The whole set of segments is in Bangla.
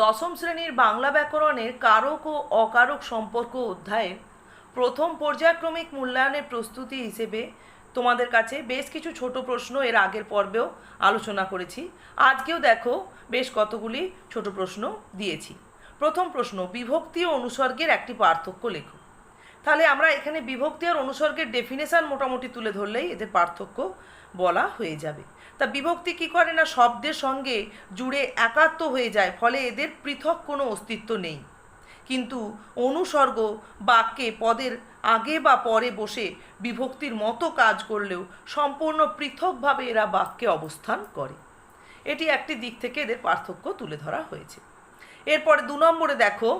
দশম শ্রেণির বাংলা ব্যাকরণের কারক ও অকারক সম্পর্ক অধ্যায়ে প্রথম পর্যায়ক্রমিক মূল্যায়নের প্রস্তুতি হিসেবে তোমাদের কাছে বেশ কিছু ছোট প্রশ্ন এর আগের পর্বেও আলোচনা করেছি। আজকেও দেখো বেশ কতগুলি ছোট প্রশ্ন দিয়েছি। প্রথম প্রশ্ন, বিভক্তি ও অনুসর্গের একটি পার্থক্য লেখো। তাহলে আমরা এখানে বিভক্তি আর অনুসর্গের ডেফিনেশন মোটামুটি তুলে ধরলেই এদের পার্থক্য বলা হয়ে যাবে। তা বিভক্তি কি করে না শব্দের সঙ্গে জুড়ে একাত্ম হয়ে যায়, ফলে এদের পৃথক কোনো অস্তিত্ব নেই। কিন্তু অনুসর্গ বাক্যে পদের আগে বা পরে বসে বিভক্তির মতো কাজ করলেও সম্পূর্ণ পৃথকভাবে এরা বাক্যে অবস্থান করে। এটি একটি দিক থেকে এদের পার্থক্য তুলে ধরা হয়েছে। এরপরে দু নম্বরে দেখো।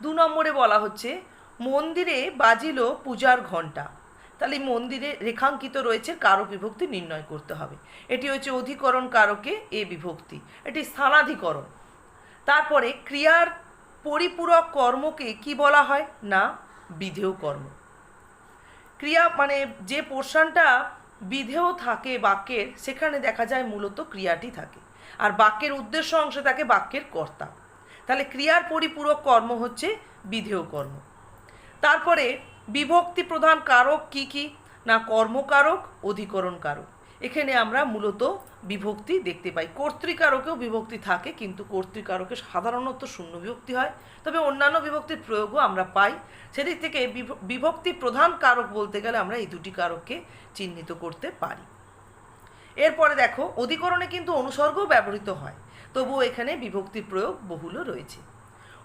দু নম্বরে বলা হচ্ছে মন্দিরে বাজিল পূজার ঘণ্টা। তাহলে মন্দিরে রেখাঙ্কিত রয়েছে কারক বিভক্তি নির্ণয় করতে হবে। এটি হচ্ছে অধিকরণ কারকে এ বিভক্তি, এটি স্থানাধিকরণ। তারপরে ক্রিয়ার পরিপূরক কর্মকে কি বলা হয়? না, বিধেয় কর্ম। ক্রিয়া মানে যে পোর্শনটা বিধেয় থাকে বাক্যের, সেখানে দেখা যায় মূলত ক্রিয়াটি থাকে। আর বাক্যের উদ্দেশ্য অংশে থাকে বাক্যের কর্তা। তাহলে ক্রিয়ার পরিপূরক কর্ম হচ্ছে বিধেয় কর্ম। তারপরে বিভক্তি প্রধান কারক কি কি? না কর্মকারক অধিকরণ কারক এখানে আমরা মূলত বিভক্তি দেখতে পাই। কর্তৃকারকেও বিভক্তি থাকে, কিন্তু কর্তৃকারকে সাধারণত শূন্য বিভক্তি হয়। তবে অন্যান্য বিভক্তির প্রয়োগও আমরা পাই। সেদিক থেকে বিভ- বিভক্তি প্রধান কারক বলতে গেলে আমরা এই দুটি কারককে চিহ্নিত করতে পারি। এরপরে দেখো, অধিকরণে কিন্তু অনুসর্গও ব্যবহৃত হয়। তবুও এখানে বিভক্তির প্রয়োগ বহুল রয়েছে।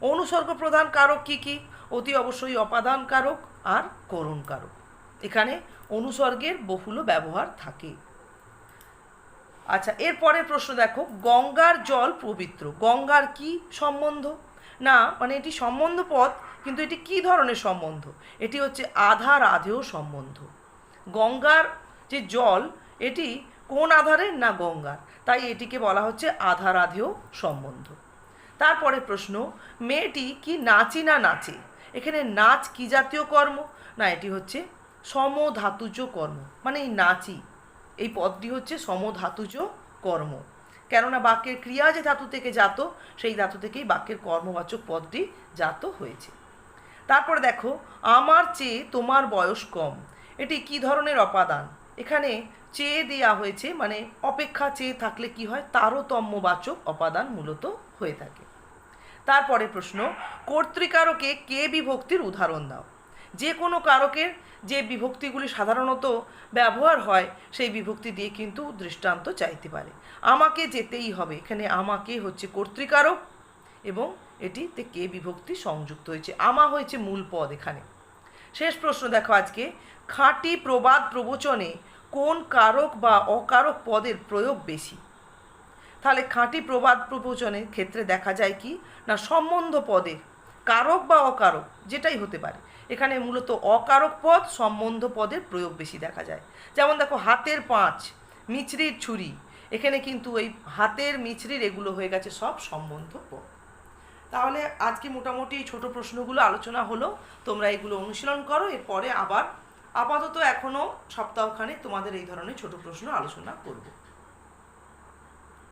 অনুসর্গ প্রধান কারক কি কি? অতি অবশ্যই অপাদান কারক আর করণ কারক। এখানে অনুসর্গের বহুল ব্যবহার থাকে। আচ্ছা এরপরের প্রশ্ন দেখো, গঙ্গার জল পবিত্র। গঙ্গার কি সম্বন্ধ? না মানে এটি সম্বন্ধ পথ, কিন্তু এটি কি ধরনের সম্বন্ধ? এটি হচ্ছে আধার আধেয় সম্বন্ধ। গঙ্গার যে জল, এটি কোন আধারের? না গঙ্গার। তাই এটিকে বলা হচ্ছে আধার আধেয় সম্বন্ধ। তারপরে প্রশ্ন, মেয়েটি কি নাচি না নাচে? এখানে নাচ কি জাতীয় কর্ম? না, এটি হচ্ছে সমধাতুজ কর্ম। মানে এই নাচি, এই পদটি হচ্ছে সমধাতুজ কর্ম। কেননা বাক্যের ক্রিয়া যে ধাতু থেকে জাত, সেই ধাতু থেকেই বাক্যের কর্মবাচক পদটি জাত হয়েছে। তারপরে দেখো, আমার চেয়ে তোমার বয়স কম। এটি কি ধরনের অপাদান? এখানে চেয়ে দেয়া হয়েছে মানে অপেক্ষা চেয়ে থাকলে কি হয়? তারতম্যবাচক অপাদান মূলত হয়ে থাকে। তারপরে প্রশ্ন, কর্তৃকারকে কে বিভক্তির উদাহরণ দাও? যে কোনো কারকের যে বিভক্তিগুলি সাধারণত ব্যবহার হয়, সেই বিভক্তি দিয়ে কিন্তু দৃষ্টান্ত চাইতে পারে। আমাকে যেতেই হবে, এখানে আমাকে হচ্ছে কর্তৃকারক এবং এটিতে কে বিভক্তি সংযুক্ত হয়েছে। আমা হয়েছে মূল পদ এখানে। শেষ প্রশ্ন দেখো আজকে, খাঁটি প্রবাদ প্রবচনে কোন কারক বা অকারক পদের প্রয়োগ বেশি? তাহলে খাঁটি প্রবাদ প্রবচনের ক্ষেত্রে দেখা যায় কি? না, সম্বন্ধ পদে কারক বা অকারক, যেটাই হতে পারে। এখানে মূলত অকারক পদ, সম্বন্ধ পদের প্রয়োগ বেশি দেখা যায়। যেমন দেখো, হাতের পাঁচ, মিছরির ছুরি। এখানে কিন্তু এই হাতের, মিছরির এগুলো হয়ে গেছে সব সম্বন্ধ পদ। তাহলে আজকে মোটামুটি এই ছোট প্রশ্নগুলো আলোচনা হলো। তোমরা এগুলো অনুশীলন করো, এরপরে আবার আপাতত এখনও সপ্তাহখানে তোমাদের এই ধরনের ছোট প্রশ্ন আলোচনা করব।